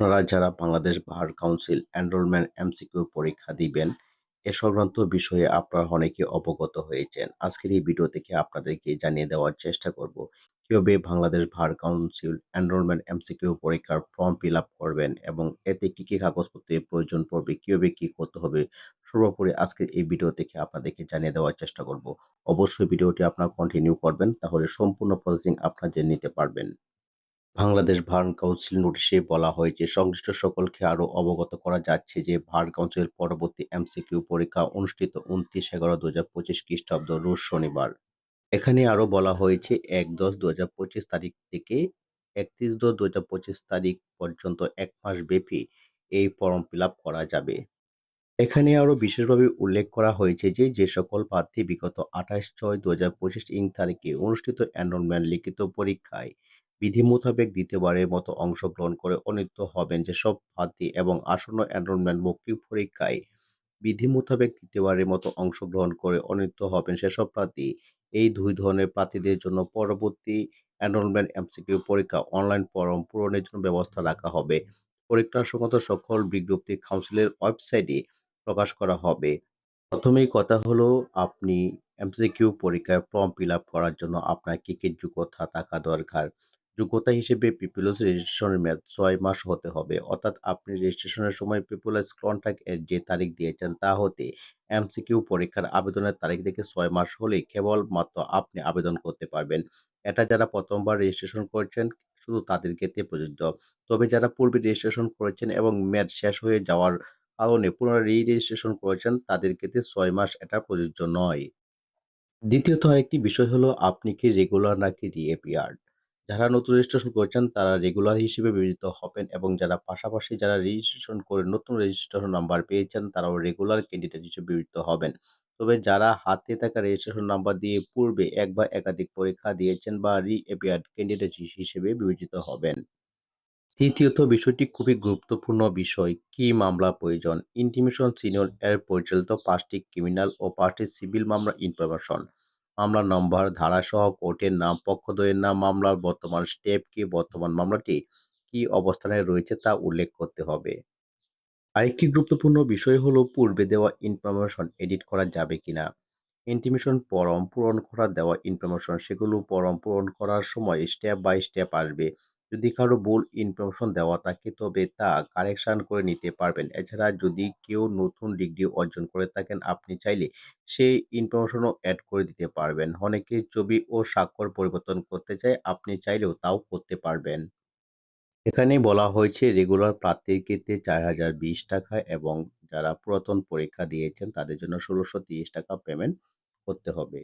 আপনারা যারা Bangladesh bar council enrollment MCQ পরীক্ষা দিবেন, এ সংক্রান্ত বিষয়ে আপনারা অনেকে অবগত হয়েছেন। আজকের এই ভিডিও থেকে আপনাদেরকে জানিয়ে দেওয়ার চেষ্টা করব, কীভাবে Bangladesh bar council enrollment MCQ পরীক্ষার ফর্ম ফিল আপ করবেন এবং এতে কি কি কাগজপত্রের প্রয়োজন পড়বে, কীভাবে কি করতে হবে, সর্বোপরি আজকের এই ভিডিও থেকে আপনাদেরকে জানিয়ে দেওয়ার চেষ্টা করব। অবশ্যই ভিডিওটি আপনারা কন্টিনিউ করবেন, তাহলে সম্পূর্ণ প্রসেসিং আপনারা জেনে নিতে পারবেন। বাংলাদেশ ভার কাউন্সিল নোটিশে বলা হয়েছে, সংশ্লিষ্ট সকলকে আরও অবগত করা যাচ্ছে যে ভার কাউন্সিলের পরবর্তী এমসিকিউ পরীক্ষা অনুষ্ঠিত উনত্রিশ এগারো দু হাজার পঁচিশ খ্রিস্টাব্দ রোজ শনিবার। এখানে আরও বলা হয়েছে, এক দশ দু হাজার পঁচিশ তারিখ থেকে একত্রিশ দশ দু হাজার পঁচিশ তারিখ পর্যন্ত এক মাস ব্যাপী এই ফর্ম ফিল আপ করা যাবে। এখানে আরও বিশেষভাবে উল্লেখ করা হয়েছে যে যে সকল প্রার্থী বিগত আঠাশ ছয় দু হাজার পঁচিশ ইং তারিখে অনুষ্ঠিত এনরোলমেন্ট লিখিত পরীক্ষায় বিধি মোতাবেক দ্বিতীয়বারের মতো অংশগ্রহণ করে অনিত হবেন যেসব প্রার্থী এবং আসন্ন এনরোলমেন্ট মৌখিক পরীক্ষায় বিধি মোতাবেক দ্বিতীয়বারের মতো অংশগ্রহণ করে অনিত হবেন সেসব প্রার্থী। এই দুই ধরনের প্রার্থীদের জন্য পরবর্তী এনরোলমেন্ট এমসিকিউ পরীক্ষা অনলাইন ফর্ম পূরণের জন্য ব্যবস্থা রাখা হবে। পরীক্ষা সংক্রান্ত সকল বিজ্ঞপ্তি কাউন্সিলের ওয়েবসাইটে প্রকাশ করা হবে। প্রথমেই কথা হলো, আপনি এমসিকিউ পরীক্ষার ফর্ম ফিল আপ করার জন্য আপনার কী কী যোগ্যতা থাকা দরকার? যোগ্যতা হিসেবে পিপুলস রেজিস্ট্রেশনের মেয়াদ ছয় মাস হতে হবে। অর্থাৎ আপনি রেজিস্ট্রেশনের সময় পিপুলস কন্ট্রাক্ট এর যে তারিখ দিয়েছেন তা হতে এমসিকিউ পরীক্ষার আবেদনের তারিখ থেকে ছয় মাস হলেই কেবলমাত্র আপনি আবেদন করতে পারবেন। এটা যারা প্রথমবার রেজিস্ট্রেশন করেছেন শুধু তাদের ক্ষেত্রে প্রযোজ্য। তবে যারা পূর্বে রেজিস্ট্রেশন করেছেন এবং মেয়াদ শেষ হয়ে যাওয়ার কারণে পুনরায় রি রেজিস্ট্রেশন করেছেন, তাদের ক্ষেত্রে ছয় মাস এটা প্রযোজ্য নয়। দ্বিতীয়ত আরেকটি বিষয় হলো, আপনি কি রেগুলার নাকি রিএপিয়ার্ড যারা নতুন রেজিস্ট্রেশন করেছেন, তারা রেগুলার হিসেবে বিবেচিত হবেন এবং যারা পাশাপাশি যারা রেজিস্ট্রেশন করে নতুন রেজিস্ট্রেশন নাম্বার পেয়েছেন, তারাও রেগুলার ক্যান্ডিডেট হিসেবে বিবেচিত হবেন। তবে যারা হাতে থাকা রেজিস্ট্রেশন নাম্বার দিয়ে পূর্বে এক বা একাধিক পরীক্ষা দিয়েছেন বা রি এপিয়ার্ড ক্যান্ডিডেট হিসেবে বিবেচিত হবেন। তৃতীয়ত বিষয়টি খুবই গুরুত্বপূর্ণ বিষয়, কি মামলা প্রয়োজন? ইন্টিমেশন সিনিয়র এর পরিচালিত পাঁচটি ক্রিমিনাল ও পাঁচটি সিভিল মামলা ইনফরমেশন মামলার নম্বর, ধারাসহ কোর্টের নাম, পক্ষদ্বয়ের নাম, মামলার বর্তমান স্টেপ কি, বর্তমান মামলাটি কি অবস্থানে রয়েছে তা উল্লেখ করতে হবে। আরেকটি গুরুত্বপূর্ণ বিষয় হলো, পূর্বে দেওয়া ইনফরমেশন এডিট করা যাবে কিনা। ইন্টিমেশন ফর্ম পূরণ করা, দেওয়া ইনফরমেশন সেগুলো ফর্ম পূরণ করার সময় স্টেপ বাই স্টেপ আসবে। যদি কারও ভুল ইনফরমেশন দেওয়া থাকে, তবে তা কারেকশন করে নিতে পারবেন। এছাড়া যদি কেউ নতুন ডিগ্রি অর্জন করে থাকেন, আপনি চাইলে সেই ইনফরমেশনও অ্যাড করে দিতে পারবেন। অনেকে ছবি ও স্বাক্ষর পরিবর্তন করতে চায়, আপনি চাইলেও তাও করতে পারবেন। এখানে বলা হয়েছে রেগুলার প্রার্থীর ক্ষেত্রে চার হাজার বিশ টাকা এবং যারা পুরাতন পরীক্ষা দিয়েছেন, তাদের জন্য ষোলোশো তিরিশ টাকা পেমেন্ট করতে হবে।